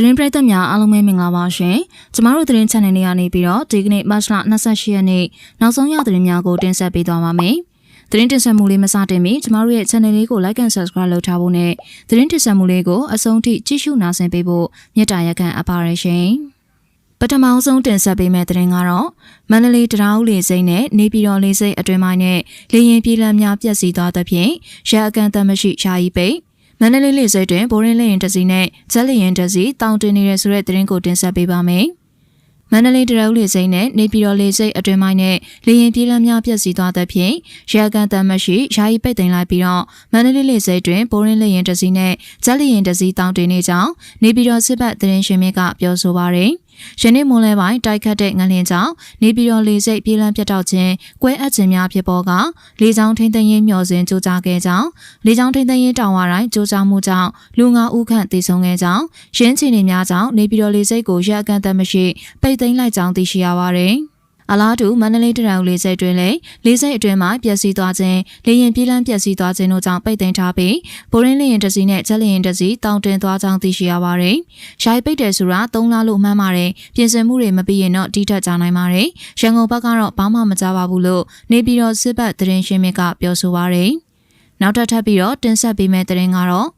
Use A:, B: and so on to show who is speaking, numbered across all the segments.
A: သတင်းပရိသတ်များအားလုံးပဲမင်္ဂလာပါရှင်။ကျမတို့သတင်း channel လေးကနေပြီးတော့ဒီကနေ့မတ်လ28ရက်နေ့နောက်ဆုံးရသတင်းများကိုတင်ဆက်ပေးသွားပါမယ်။သတင်းတင်ဆက်မှုလေးမစတင်မီကျမတို့ရဲ့ channel လေးကို like and subscribe လုပ်ထားဖို့နဲ့သတင်းတင်ဆက်မှုလေးကိုအဆုံးထိကြည့်ရှုနာဆင်ပေးဖို့မေတ္တာရက်ခံအပ်ပါရရှင်။ပထမအဆုံးတင်ဆက်ပေးမယ့်သတင်းကတော့မန္တလေးတရာဦးလေစိမ့်နဲ့နေပြည်တော်လေစိမ့်အတွင်ပိုင်းနဲ့လေရင်ပြည်လမ်းများပြက်စီးသွားသဖြင့်ရအကန်တမရှိရှားဤပိတ် မန္တလေးလေဆိပ်တွင်ဘိုးရင်းလေရင်တစီနဲ့ဇက်လေရင်တစီတောင်းတင်နေတဲ့ဆိုတဲ့သတင်းကိုတင်ဆက်ပေးပါမယ်။မန္တလေးတရဦးလေဆိပ်နဲ့နေပြည်တော်လေဆိပ်အတွင်ပိုင်းနဲ့လေရင်ပြေးလမ်းများပြည့်စည်သွားသဖြင့်ရဲကန်တမ်းမရှိယာယီပိတ်သိမ်းလိုက်ပြီးတော့မန္တလေးလေဆိပ်တွင်ဘိုးရင်းလေရင်တစီနဲ့ဇက်လေရင်တစီတောင်းတင်နေကြောင်းနေပြည်တော်စစ်ဘက်သတင်းရှင်မြစ်ကပြောဆိုပါရယ်။ ယနေ့မွန်လဲပိုင်းတိုက်ခတ်တဲ့ငလင်ကြောင့်နေပြည်တော်လေဆိပ်ပြေးလမ်းပြတ်တောက်ခြင်း၊ကွဲအပ်ခြင်းများဖြစ်ပေါ်ကလေကြောင်းထိန်းသိမ်းရေးမျှော်စင်ကြိုးကြားခဲ့ကြောင်းလေကြောင်းထိန်းသိမ်းရေးတာဝါတိုင်းကြိုးကြားမှုကြောင့်လူငါဦးခန့်တည်ဆုံခဲ့ကြောင်းရင်းချီနေများကြောင့်နေပြည်တော်လေဆိပ်ကိုရက်အကန့်အသတ်မရှိပိတ်သိမ်းလိုက်ကြောင်းသိရှိရပါတယ်။ အလားတူမန္တလေးတရံလေးစိတ်တွင်လည်းလေးစိတ်အတွင်းမှာပျက်စီးသွားခြင်းလေရင်ပြေးလန်းပျက်စီးသွားခြင်းတို့ကြောင့်ပိတ်သိမ်းထားပြီးဘိုရင်းလေရင်တစီနဲ့ချက်လေရင်တစီတောင်းတင်သွားကြောင်းသိရှိရပါတယ်။ရိုက်ပိတ်တယ်ဆိုတာ၃လလို့မှန်းပါတယ်။ပြင်ဆင်မှုတွေမပြီးရင်တော့တိထက်ကြနိုင်ပါတယ်။ရန်ကုန်ဘက်ကတော့ဘာမှမကြပါဘူးလို့နေပြည်တော်စစ်ဘက်သတင်းရှင်းမြစ်ကပြောဆိုပါရယ်။နောက်ထပ်ထပ်ပြီးတော့တင်ဆက်ပေးမယ့်သတင်းကတော့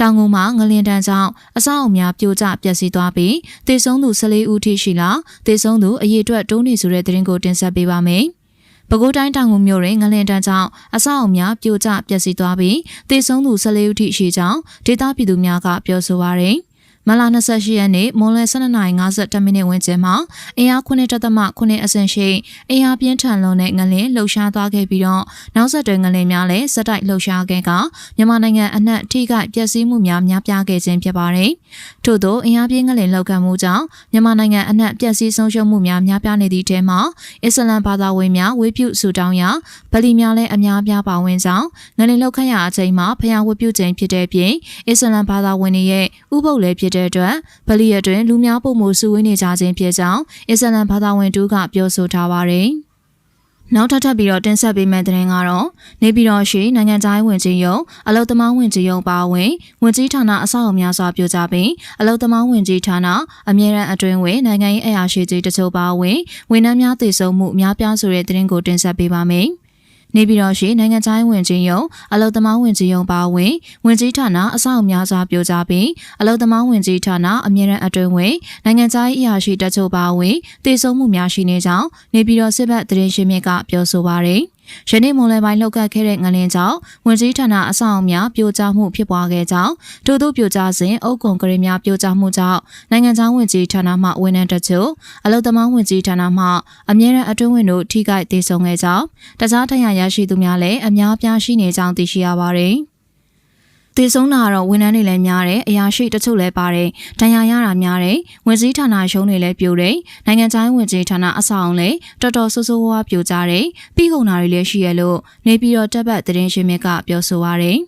A: တောင်ကုန်မှာငလင်တန်းကြောင့်အဆောက်အအုံများပြိုကျပျက်စီးသွားပြီးတေဆုံးသူ14ဦးထိရှိလာတေဆုံးသူအရေးအတွက်တုံးနေဆိုတဲ့သတင်းကိုတင်ဆက်ပေးပါမယ်။ပဲခူးတိုင်းတောင်ကုန်မြို့တွင်ငလင်တန်းကြောင့်အဆောက်အုံများပြိုကျပျက်စီးသွားပြီးတေဆုံးသူ14ဦးထိရှိကြောင်းဒေသပြည်သူများကပြောဆိုပါရယ်။ မလာ28ရက်နေ့မွန်လယ်12:50မိနစ်ဝန်းကျင်မှာအင်အား9.9အဆင့်ရှိအင်အားပြင်းထန်လွန်တဲ့ငလင်လှုပ်ရှားသွားခဲ့ပြီးတော့နောက်ဆက်တွဲငလင်များလည်းစက်တိုက်လှုပ်ရှားခဲ့ကမြန်မာနိုင်ငံအနှံ့ထိခိုက်ပျက်စီးမှုများများပြားခဲ့ခြင်းဖြစ်ပါတယ်။ထို့သောအင်အားပြင်းငလင်လှုပ်ခတ်မှုကြောင့်မြန်မာနိုင်ငံအနှံ့ပျက်စီးဆုံးရှုံးမှုများများပြားနေသည့်ထဲမှာအစ္စလမ်ဘာသာဝင်များဝေပြုဆူတောင်းရာဗလီများလည်းအများပြားပါဝင်ကြောင်းငလင်လှုပ်ခတ်ရအချိန်မှာဖျားဝေပြုခြင်းဖြစ်တဲ့ပြင်အစ္စလမ်ဘာသာဝင်တွေရဲ့ဥပုပ်လည်းဖြစ်တဲ့အတွက်ဗလီရတွင်လူများပုံမှုစုဝေးနေကြခြင်းဖြစ်ကြောင်းအစ္စလမ်ဘာသာဝင်တူကပြောဆိုထားပါတယ်။နောက်ထပ်ထပ်ပြီးတော့တင်ဆက်ပေးမယ့်သတင်းကတော့နေပြည်တော်ရှိနိုင်ငံသားဝင်ကြီးရုံအလုသမားဝင်ကြီးရုံပါဝင်ဝင်ကြီးဌာနအဆောက်အအုံများစွာပြိုကျပြီးအလုသမားဝင်ကြီးဌာနအမြဲတမ်းအတွင်းဝင်နိုင်ငံရေးအရာရှိကြီးတချို့ပါဝင်ဝန်ထမ်းများတည်ဆုံမှုအများပြားဆိုတဲ့သတင်းကိုတင်ဆက်ပေးပါမယ်။ နေပြည်တော်ရှိနိုင်ငံခြားရေးဝန်ကြီးရုံအလုံသမားဝန်ကြီးရုံပါဝင်ဝန်ကြီးဌာနအဆောက်အများစွာပြိုကျပြီးအလုံသမားဝန်ကြီးဌာနအမြဲတမ်းအတွင်းဝင်နိုင်ငံခြားရေးအရာရှိတချို့ပါဝင်တည်ဆုံမှုများရှိနေကြောင်းနေပြည်တော်စစ်ဘက်သတင်းရှင်မြစ်ကပြောဆိုပါရယ်။ ယနေ့မွန်လယ်ပိုင်းလှုပ်ခတ်ခဲ့တဲ့ငလင်ကြောင့်ဝင်ကြီးဌာနအဆောက်အအုံများပြိုကျမှုဖြစ်ပွားခဲ့ကြောင်းထို့သောပြိုကျစဉ်အုပ်ကွန်ကရစ်များပြိုကျမှုကြောင့်နိုင်ငံခြားဝင်ကြီးဌာနမှဝန်ထမ်းတချို့အလုသမားဝင်ကြီးဌာနမှအမြဲတမ်းအတွင်းဝင်တို့ထိခိုက်ဒေဆုံးခဲ့ကြောင်းတခြားထဏ်ရရရှိသူများလည်းအများပြားရှိနေကြောင်းသိရှိရပါတယ်။ တည်ဆုံးတာကတော့ဝန်ထမ်းတွေလည်းများတယ်အရာရှိတချို့လည်းပါတယ်ဒဏ်ရာရတာများတယ်ဝင်စည်းဌာနရှုံးတွေလည်းပြိုတယ်နိုင်ငံခြားဝင်ကြီးဌာနအဆောက်အုံလည်းတော်တော်ဆိုးဆိုးဝါးဝါးပြိုကြတယ်ပြီးကုန်တာတွေလည်းရှိရလို့နေပြည်တော်တပ်ပတ်သတင်းရှင်မြစ်ကပြောဆိုပါရယ်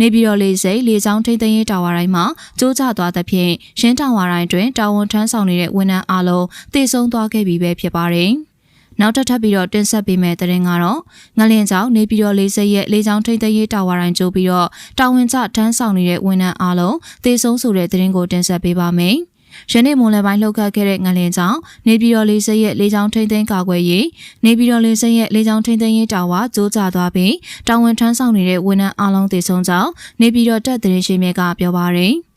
A: နေပြည်တော်လေးစိတ်လေချောင်းထိန်းသိမ်းရေးတာဝါတိုင်းမှာကျိုးကျသွားသဖြင့်ရင်းတာဝါတိုင်းတွင်တာဝန်ထမ်းဆောင်နေတဲ့ဝန်ထမ်းအလုံးတည်ဆုံသွားခဲ့ပြီပဲဖြစ်ပါတယ်။ နောက်ထပ်ထပ်ပြီးတော့တင်ဆက်ပေးမယ့်သတင်းကတော့ငလင်ကြောင့်နေပြည်တော်လေးစိတ်ရဲ့လေကြောင်းထိန်းသိမ်းရေးတာဝါတိုင်းကျိုးပြီးတော့တာဝန်ကျထမ်းဆောင်နေတဲ့ဝန်ထမ်းအားလုံးသေဆုံးဆိုတဲ့သတင်းကိုတင်ဆက်ပေးပါမယ်။ယနေ့မွန်လယ်ပိုင်းလှုပ်ခတ်ခဲ့တဲ့ငလင်ကြောင့်နေပြည်တော်လေးစိတ်ရဲ့လေကြောင်းထိန်းသိမ်းကာကွယ်ရေးနေပြည်တော်လေးစိတ်ရဲ့လေကြောင်းထိန်းသိမ်းရေးတာဝါကျိုးကျသွားပြီးတာဝန်ထမ်းဆောင်နေတဲ့ဝန်ထမ်းအားလုံးသေဆုံးကြောင်းနေပြည်တော်တပ်သတင်းရှိမြကပြောပါရယ်။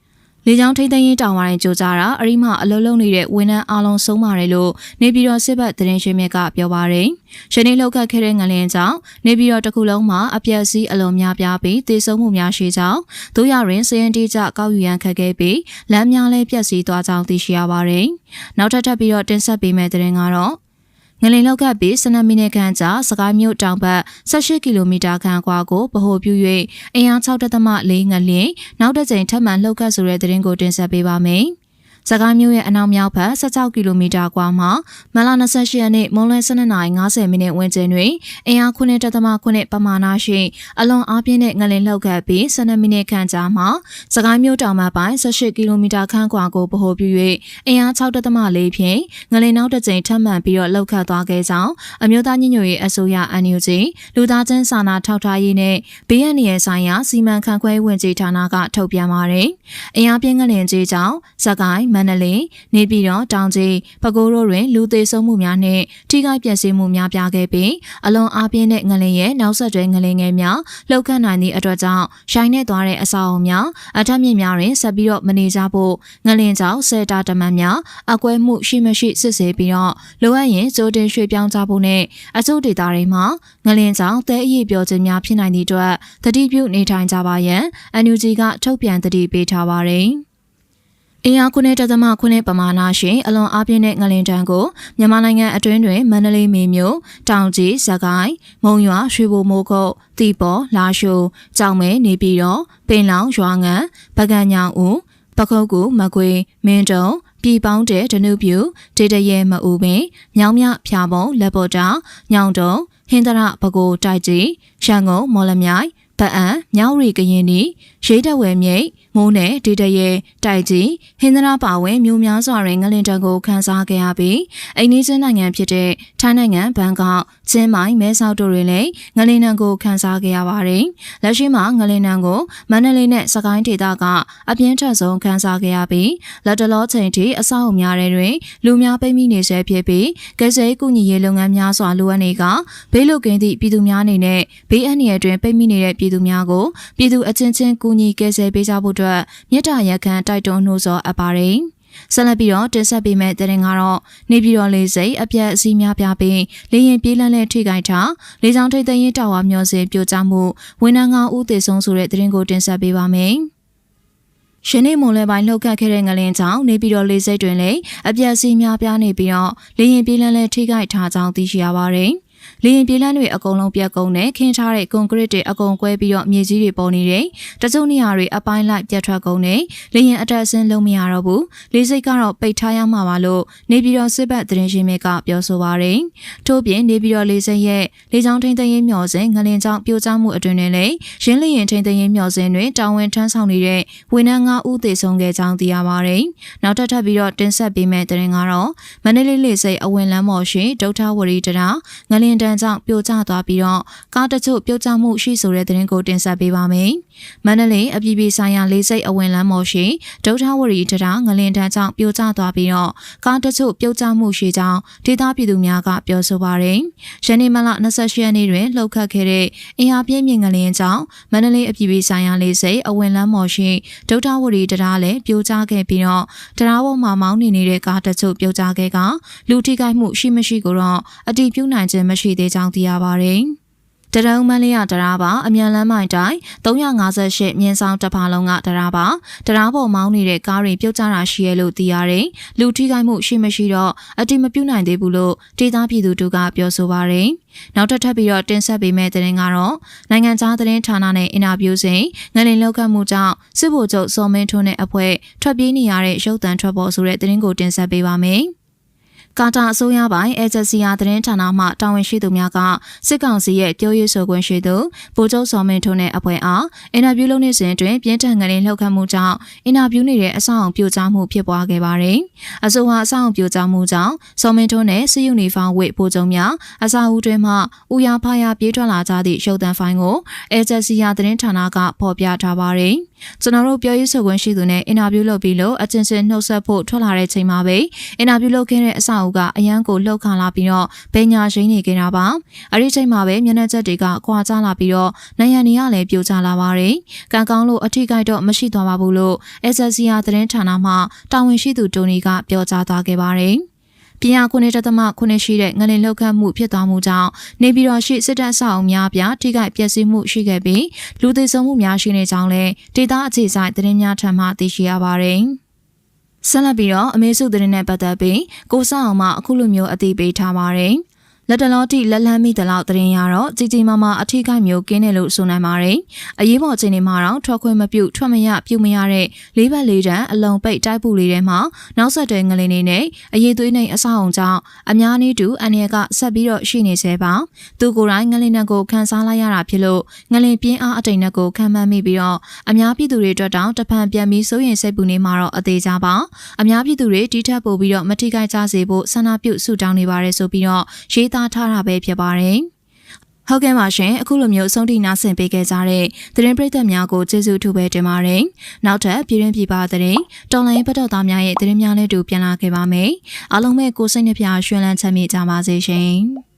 A: လေကြောင်းထိန်းသိမ်းရေးတာဝန်ရင်ကြိုးစားတာအရိမအလုံးလုံးနေတဲ့ဝန်ထမ်းအားလုံးဆုံးပါတယ်လို့နေပြည်တော်စစ်ဘက်သတင်းရှင်မြစ်ကပြောပါရယ်။ယနေ့လောက်ကခဲ့တဲ့ငလင်ကြောင့်နေပြည်တော်တစ်ခုလုံးမှာအပြက်စီးအလုံးများပြားပြီးသေဆုံးမှုများရှိကြောင်းတို့ရရင်စရင်တီကြကောက်ယူရန်ခက်ခဲ့ပြီးလမ်းများလည်းပြက်စီးသွားကြောင်းသိရှိရပါရယ်။နောက်ထပ်ထပ်ပြီးတော့တင်ဆက်ပေးမယ့်သတင်းကတော့ ငလင်လောက်ကပ်ပြီး12မိနစ်ခန့်ကြာစကိုင်းမြို့တောင်ဘက်18ကီလိုမီတာခန့်ကွာကိုဗဟိုပြု၍အင်အား6.4ငလင်နောက်တစ်ကြိမ်ထပ်မံလှုပ်ခတ်ဆိုတဲ့သတင်းကိုတင်ဆက်ပေးပါမယ်။ စကိုင်းမြို့ရဲ့အနောက်မြောက်ဘက်16ကီလိုမီတာကွာမှာမလ28ရက်နေ့မွန်းလွဲ12:50မိနစ်ဝန်းကျင်တွင်အင်အား9.9ပမာဏရှိအလွန်အားပြင်းတဲ့ငလင်လှုပ်ခတ်ပြီး12မိနစ်ခန့်ကြာမှစကိုင်းမြို့တောင်ဘက်ပိုင်း18ကီလိုမီတာခန့်ကွာကိုဗဟိုပြု၍အင်အား6.4ဖြင့်ငလင်နောက်တစ်ကြိမ်ထပ်မံပြီးတော့လှုပ်ခတ်သွားခဲ့ကြောင်းအမျိုးသားညီညွတ်ရေးအစိုးရ NUG လူသားချင်းစာနာထောက်ထားရေးနဲ့ဘေးအန္တရာယ်ဆိုင်ရာစီမံခန့်ခွဲဝင်ကြီးဌာနကထုတ်ပြန်ပါတယ်။အင်အားပြင်းငလင်ကြီးကြောင့်စကိုင်းမမန္တလေးနေပြည်တော်တောင်ကြီးပဲခူးတို့တွင်လူသေဆုံးမှုများနှင့်ထိခိုက်ပျက်စီးမှုများပြားခဲ့ပြီးအလွန်အားပြင်းတဲ့ငလင်ရဲ့နောက်ဆက်တွဲငလင်ငယ်များလှုပ်ခတ်နိုင်သည့်အတွက်ကြောင့်ရှိုင်းနေသွားတဲ့အဆောက်အအုံများအထက်မြင့်များတွင်ဆက်ပြီးတော့မနေကြဖို့ငလင်ကြောင့်ဆယ်တာတမန်များအကွဲမှုရှိမရှိစစ်ဆေးပြီးတော့လိုအပ်ရင်ကြိုတင်ရွှေ့ပြောင်းကြဖို့နဲ့အစိုးဒေတာတွေမှာငလင်ကြောင့်တဲအရေးပြောခြင်းများဖြစ်နိုင်သည့်အတွက်တတိပြုနေထိုင်ကြပါရန် NUG ကထုတ်ပြန်တတိပေးထားပါတယ်။ အင်အားခုနှစ်တသမခုနှစ်ပမာဏရှိအလွန်အားပြင်းတဲ့ငလင်တန်းကိုမြန်မာနိုင်ငံအတွင်းတွင်မန္တလေးမေမြို့တောင်ကြီးစကိုင်းမုံရွာရွှေဘိုမိုးကုတ်တီပေါ်လာရှိုးကြောင်မဲနေပြည်တော်ပင်လောင်ရွာငံပကံညောင်ဦးပခုတ်ကူမကွေမင်းတုံပြည်ပေါင်းတဲ့ဒနုပြူဒေတရဲမအူပင်မြောင်မြဖျာပုံလက်ပေါ်တာညောင်တုံဟင်္ဒရပကိုတိုက်ကြီးရန်ကုန်မော်လမြိုင် ဗအံမြောက်ရီကရင်နီရိတ်တဝဲမြိတ်မိုးနဲ့ဒေတရဲတိုက်ကြီးဟင်္ဒရာပါဝင်မြို့များစွာတွင်ငလင်တံကိုခန်းစားခဲ့ရပြီးအိန္ဒိယနိုင်ငံဖြစ်တဲ့ ထိုင်းနိုင်ငံဘန်ကောက်ချင်းမိုင်မဲဆောက်တို့တွင်လည်းငလင်တံကိုခန်းစားခဲ့ရပါတယ်။လက်ရှိမှာငလင်တံကိုမန္တလေးနဲ့စကိုင်းဒေသကအပြင်းထန်ဆုံးခန်းစားခဲ့ရပြီးလက်တလောချိန်ထိအဆောက်အုံများတွင်လူများပိတ်မိနေဆဲဖြစ်ပြီးကယ်ဆယ်ကူညီရေးလုပ်ငန်းများစွာလိုအပ်နေကဘေးလွတ်ကင်းသည့်ပြည်သူများအနေနဲ့ဘေးအန္တရာယ်တွင်ပိတ်မိနေတဲ့ပြည်သူများကိုပြည်သူအချင်းချင်းကူညီကယ်ဆယ်ပေးကြဖို့အတွက်မြစ်တာရက်ခန့်တိုက်တွန်းနှိုးဆော်အပ်ပါတယ်။ ဆက်လက်ပြီးတော့တင်ဆက်ပေးမယ့်တဲ့ရင်ကတော့နေပြည်တော်လေးစိတ်အပြက်အစီးများပြပြီးလေရင်ပြေးလန်းတဲ့ထိခိုက်တာလေကြောင်းထိပ်သိမ်းရေးတာဝါမျောစင်ပြိုကျမှုဝန်ထမ်းကဦးသေဆုံးဆိုတဲ့တဲ့ရင်ကိုတင်ဆက်ပေးပါမယ်။ရှနေ့မွန်လဲပိုင်းလှုပ်ခတ်ခဲ့တဲ့ငလင်းကြောင့်နေပြည်တော်လေးစိတ်တွင်လည်းအပြက်စီးများပြားနေပြီးတော့လေရင်ပြေးလန်းလဲထိခိုက်ထားကြောင်းသိရှိရပါတယ်။ လေရင်ပြေးလန်းတွေအကုန်လုံးပြတ်ကုန်နဲ့ခင်းထားတဲ့ကွန်ကရစ်တွေအကုန်ကွဲပြီးတော့မြေကြီးတွေပေါ်နေတယ်။တချို့နေရာတွေအပိုင်းလိုက်ပြတ်ထွက်ကုန်နဲ့လေရင်အတက်အဆင်းလုံးမရတော့ဘူး။လေစိတ်ကတော့ပိတ်ထားရမှာပါလို့နေပြည်တော်စစ်ဘက်သတင်းရှင်မြစ်ကပြောဆိုပါရယ်။ထို့ပြင်နေပြည်တော်လေစိတ်ရဲ့လေကြောင်းထိန်းသိမ်းရေးမျှော်စင်ငလင်ကြောင့်ပြိုကျမှုအတွင်နဲ့လည်းရင်းလေရင်ထိန်းသိမ်းရေးမျှော်စင်တွေတာဝန်ထမ်းဆောင်နေတဲ့ဝန်ထမ်း9ဦးသေဆုံးခဲ့ကြောင်းသိရပါရယ်။နောက်ထပ်ထပ်ပြီးတော့တင်ဆက်ပေးမယ့်သတင်းကတော့မန္တလေးလေစိတ်အဝင်လမ်းပေါ်ရှိဒုထဝရီတရာငလင်တန်းကြောင့်ပြိုကျသွားပြီးတော့ကားတချို့ပြုတ်ကျမှုရှိဆိုတဲ့သတင်းကိုတင်ဆက်ပေးပါမယ်။မန္တလေးအပြည်ပြည်ဆိုင်ရာလေးစိတ်အဝင်လမ်းမော်ရှိဒုထဝရီတရာငလင်တန်းကြောင့်ပြိုကျသွားပြီးတော့ကားတချို့ပြုတ်ကျမှုရှိကြောင်းဒေသပြည်သူများကပြောဆိုပါရယ်။ယနေ့မလ28ရက်နေ့တွင်လှုပ်ခတ်ခဲ့တဲ့အင်အားပြင်းမြင့်ငလင်ကြောင့်မန္တလေးအပြည်ပြည်ဆိုင်ရာလေးစိတ်အဝင်လမ်းမော်ရှိဒုထဝရီတရာလည်းပြိုကျခဲ့ပြီးတော့တရားပေါ်မှာမောင်းနေနေတဲ့ကားတချို့ပြုတ်ကျခဲ့ကလူထိခိုက်မှုရှိမရှိကိုတော့အတိပြုနိုင်ခြင်းမရှိသေးကြောင်းသိရပါတယ်။တရုံမန်းလေးရတရားပါအမြန်လမ်းမိုင်တိုင်း358မြင်းဆောင်တစ်ဖာလုံးကတရားပါတရားပေါ်မောင်းနေတဲ့ကားတွေပြုတ်ကျတာရှိရလို့သိရတယ်။လူထိခိုက်မှုရှိမရှိတော့အတိမပြုတ်နိုင်သေးဘူးလို့ဒေသပြည်သူတို့ကပြောဆိုပါရယ်။နောက်ထပ်ထပ်ပြီးတော့တင်ဆက်ပေးမယ့်သတင်းကတော့နိုင်ငံခြားသတင်းဌာနနဲ့အင်တာဗျူးစဉ်ငလင်လောက်ခတ်မှုကြောင့်စစ်ဗိုလ်ချုပ်စောမင်းထွန်းနဲ့အဖွဲ့ထွက်ပြေးနေရတဲ့ရုပ်သံထွက်ပေါ်ဆိုတဲ့သတင်းကိုတင်ဆက်ပေးပါမယ်။ ကာတာအစိုးရပိုင်းအေဂျင်စီယာသတင်းဌာနမှတာဝန်ရှိသူများကစစ်ကောင်စီရဲ့ပြောရေးဆိုခွင့်ရှိသူဗိုလ်ချုပ်စောမင်းထွန်းနဲ့အဖွဲ့အားအင်တာဗျူးလုပ်နေစဉ်တွင်ပြင်းထန်ငလင်လှုပ်ခတ်မှုကြောင့်အင်တာဗျူးနေတဲ့အဆောက်အုံပြိုကျမှုဖြစ်ပွားခဲ့ပါတယ်။အဆိုဟာအဆောက်အုံပြိုကျမှုကြောင့်စောမင်းထွန်းနဲ့စစ်ယူနီဖောင်းဝတ်ဗိုလ်ချုပ်များအစာအုပ်တွင်မှဥယာဖာယာပြေးထွက်လာကြသည့်ရုပ်သံဖိုင်ကိုအေဂျင်စီယာသတင်းဌာနကဖော်ပြထားပါတယ်။ကျွန်တော်တို့ပြောရေးဆိုခွင့်ရှိသူနဲ့အင်တာဗျူးလုပ်ပြီးလို့အချင်းချင်းနှုတ်ဆက်ဖို့ထွက်လာတဲ့ချိန်မှာပဲအင်တာဗျူးလုပ်ခဲ့တဲ့အဆောက်အဦကအရန်ကိုလှုပ်ခါလာပြီးတော့ဘညာရင်းနေခဲ့တာပါအဲ့ဒီချိန်မှာပဲမျက်နှာချက်တွေကခွာကျလာပြီးတော့နိုင်ရန်တွေကလည်းပြိုကျလာပါတယ်ကံကောင်းလို့အထီးကိုက်တော့မရှိသွားပါဘူးလို့ SSCR သတင်းဌာနမှတာဝန်ရှိသူတိုနီကပြောကြားသွားခဲ့ပါတယ် ပြင်းအားခုနှစ်တသမခုနှစ်ရှိတဲ့ငလင်လောက်ခတ်မှုဖြစ်သွားမှုကြောင့်နေပြည်တော်ရှိစစ်တပ်အဆောက်အုံများပြထိခိုက်ပျက်စီးမှုရှိခဲ့ပြီးလူသေဆုံးမှုများရှိနေကြောင်းလည်းဒေသအခြေဆိုင်သတင်းများထံမှသိရှိရပါတယ်။ဆက်လက်ပြီးတော့အမေစုသတင်းနဲ့ပတ်သက်ပြီးကိုစောအောင်မှအခုလိုမျိုးအသိပေးထားပါတယ်။ လက်တလောတိလက်လန်းမိသလောက်သတင်းရတော့ကြီးကြီးမားမားအထိခိုက်မျိုးကင်းတယ်လို့ဆိုနိုင်ပါတယ်။အရေးပေါ်အခြေအနေမှာတော့ထွက်ခွင့်မပြုတ်ထွက်မရပြုတ်မရတဲ့လေးဘက်လေးတန်းအလုံးပိတ်တိုက်ပူလေးထဲမှာနောက်ဆက်တွဲငလင်းနေနဲ့အရေးသွေးနဲ့အဆောက်အုံကြောင့်အများနည်းတူအန်ရကဆက်ပြီးတော့ရှိနေသေးပါ။သူကိုယ်တိုင်ငလင်းနဲ့ကိုခန်းစားလိုက်ရတာဖြစ်လို့ငလင်းပြင်းအားအတိတ်နဲ့ကိုခံမှန်းမိပြီးတော့အများပြည်သူတွေအတွက်တောင်တဖန်ပြန်ပြီးစိုးရင်စိတ်ပူနေမှာတော့အသေးကြပါ။အများပြည်သူတွေတီးထပ်ပို့ပြီးတော့မထိခိုက်ကြစေဖို့ဆန္ဒပြုဆုတောင်းနေပါတယ်ဆိုပြီးတော့ရေးသားထားတာပဲဖြစ်ပါတယ်။ဟုတ်ကဲ့ပါရှင်အခုလိုမျိုးအဆုံးထိနားဆင်ပေးခဲ့ကြတဲ့သတင်းပရိသတ်များကိုကျေးဇူးထူးပဲတင်ပါတယ်နောက်ထပ်ပြည်တွင်းပြည်ပသတင်းတော်လိုင်းပတ်တော်သားများရဲ့သတင်းများနဲ့တူပြန်လာခဲ့ပါမယ်အားလုံးပဲကိုယ်စိတ်နှပြရွှင်လန်းချမ်းမြေ့ကြပါစေရှင်